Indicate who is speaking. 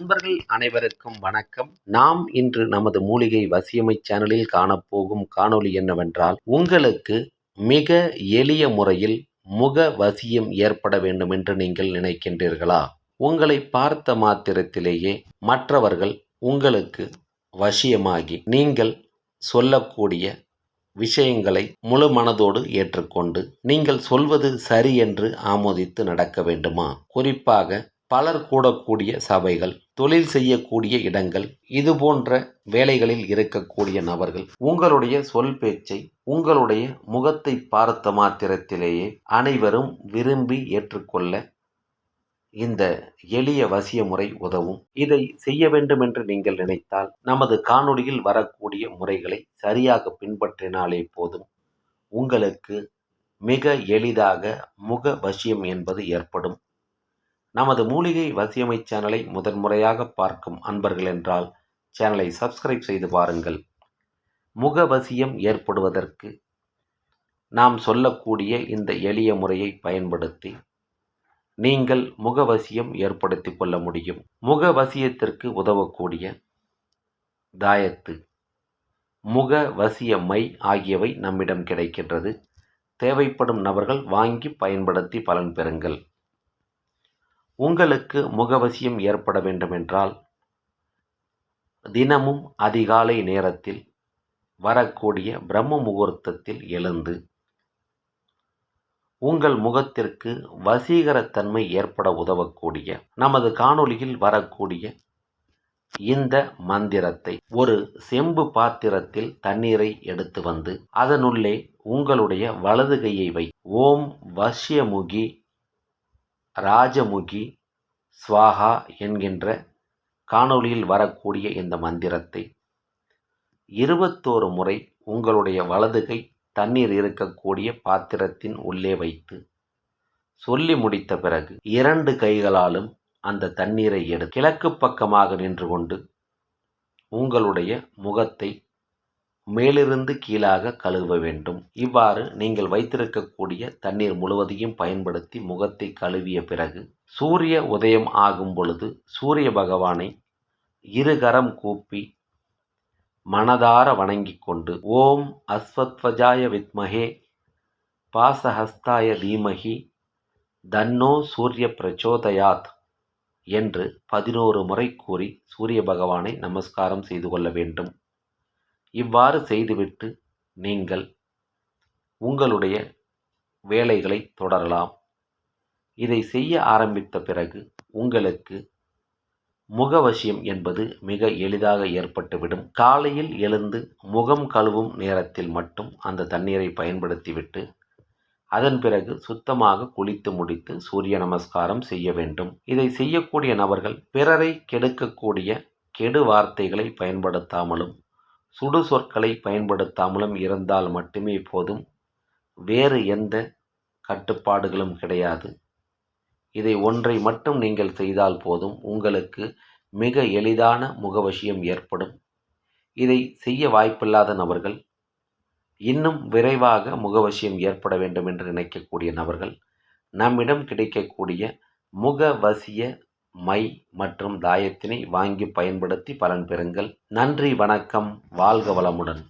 Speaker 1: நண்பர்கள் அனைவருக்கும் வணக்கம். நாம் இன்று நமது மூலிகை வசியமை சேனலில் காணப்போகும் காணொளி என்னவென்றால் உங்களுக்கு மிக எளிய முறையில் முக வசியம் ஏற்பட வேண்டும் என்று நீங்கள் நினைக்கின்றீர்களா? உங்களை பார்த்த மாத்திரத்திலேயே மற்றவர்கள் உங்களுக்கு வசியமாகி நீங்கள் சொல்லக்கூடிய விஷயங்களை முழு மனதோடு ஏற்றுக்கொண்டு நீங்கள் சொல்வது சரி என்று ஆமோதித்து நடக்க வேண்டுமா? குறிப்பாக பலர் கூடக்கூடிய சபைகள் தொழில் செய்யக்கூடிய இடங்கள் இது போன்ற வேலைகளில் இருக்கக்கூடிய நபர்கள் உங்களுடைய சொல் பேச்சை உங்களுடைய முகத்தை பார்த்த மாத்திரத்திலேயே அனைவரும் விரும்பி ஏற்றுக்கொள்ள இந்த எளிய வசிய முறை உதவும். இதை செய்ய வேண்டும் என்று நீங்கள் நினைத்தால் நமது காணொளியில் வரக்கூடிய முறைகளை சரியாக பின்பற்றினாலே போதும். உங்களுக்கு மிக எளிதாக முக வசியம் என்பது ஏற்படும். நமது மூலிகை வசியமை சேனலை முதன்முறையாக பார்க்கும் அன்பர்கள் என்றால் சேனலை சப்ஸ்கிரைப் செய்து பாருங்கள் முகவசியம் ஏற்படுவதற்கு நாம் சொல்லக்கூடிய இந்த எளிய முறையை பயன்படுத்தி நீங்கள் முகவசியம் ஏற்படுத்தி கொள்ள முடியும். முகவசியத்திற்கு உதவக்கூடிய தாயத்து முகவசிய மை ஆகியவை நம்மிடம் கிடைக்கின்றது. தேவைப்படும் நபர்கள் வாங்கி பயன்படுத்தி பலன் பெறுங்கள். உங்களுக்கு முகவசியம் ஏற்பட வேண்டுமென்றால் தினமும் அதிகாலை நேரத்தில் வரக்கூடிய பிரம்ம முகூர்த்தத்தில் எழுந்து உங்கள் முகத்திற்கு வசீகரத்தன்மை ஏற்பட உதவக்கூடிய நமது காணொளியில் வரக்கூடிய இந்த மந்திரத்தை ஒரு செம்பு பாத்திரத்தில் தண்ணீரை எடுத்து வந்து அதனுள்ளே உங்களுடைய வலது கையை வை. ஓம் வஷ்யமுகி ராஜமுகி ஸ்வாஹா என்கின்ற காணொளியில் வரக்கூடிய இந்த மந்திரத்தை இருபத்தோரு முறை உங்களுடைய வலதுகை தண்ணீர் இருக்கக்கூடிய பாத்திரத்தின் உள்ளே வைத்து சொல்லி முடித்த பிறகு இரண்டு கைகளாலும் அந்த தண்ணீரை எடு கிழக்கு பக்கமாக நின்று கொண்டு உங்களுடைய முகத்தை மேலிருந்து கீழாக கழுவ வேண்டும். இவ்வாறு நீங்கள் வைத்திருக்கக்கூடிய தண்ணீர் முழுவதையும் பயன்படுத்தி முகத்தை கழுவிய பிறகு சூரிய உதயம் ஆகும் பொழுது சூரிய பகவானை இருகரம் கூப்பி மனதார வணங்கிக் கொண்டு ஓம் அஸ்வத்வஜாய வித்மகே பாசஹஸ்தாய தீமகி தன்னோ சூரிய பிரச்சோதயாத் என்று பதினோரு முறை கூறி சூரிய பகவானை நமஸ்காரம் செய்து கொள்ள வேண்டும். இவ்வாறு செய்துவிட்டு நீங்கள் உங்களுடைய வேலைகளை தொடரலாம். இதை செய்ய ஆரம்பித்த பிறகு உங்களுக்கு முகவசியம் என்பது மிக எளிதாக ஏற்பட்டுவிடும். காலையில் எழுந்து முகம் கழுவும் நேரத்தில் மட்டும் அந்த தண்ணீரை பயன்படுத்திவிட்டு அதன் பிறகு சுத்தமாக குளித்து முடித்து சூரிய நமஸ்காரம் செய்ய வேண்டும். இதை செய்யக்கூடிய நபர்கள் பிறரை கெடுக்கக்கூடிய கெடு வார்த்தைகளை பயன்படுத்தாமலும் சுடு சொற்களை பயன்படுத்தாமலும் இருந்தால் மட்டுமே போதும். வேறு எந்த கட்டுப்பாடுகளும் கிடையாது. இதை ஒன்றை மட்டும் நீங்கள் செய்தால் போதும். உங்களுக்கு மிக எளிதான முகவசியம் ஏற்படும். இதை செய்ய வாய்ப்பில்லாத நபர்கள் இன்னும் விரைவாக முகவசியம் ஏற்பட வேண்டும் என்று நினைக்கக்கூடிய நபர்கள் நம்மிடம் கிடைக்கக்கூடிய முகவசிய மை மற்றும் தாயத்தினை வாங்கி பயன்படுத்தி பலன் பெறுங்கள். நன்றி வணக்கம் வாழ்க வளமுடன்.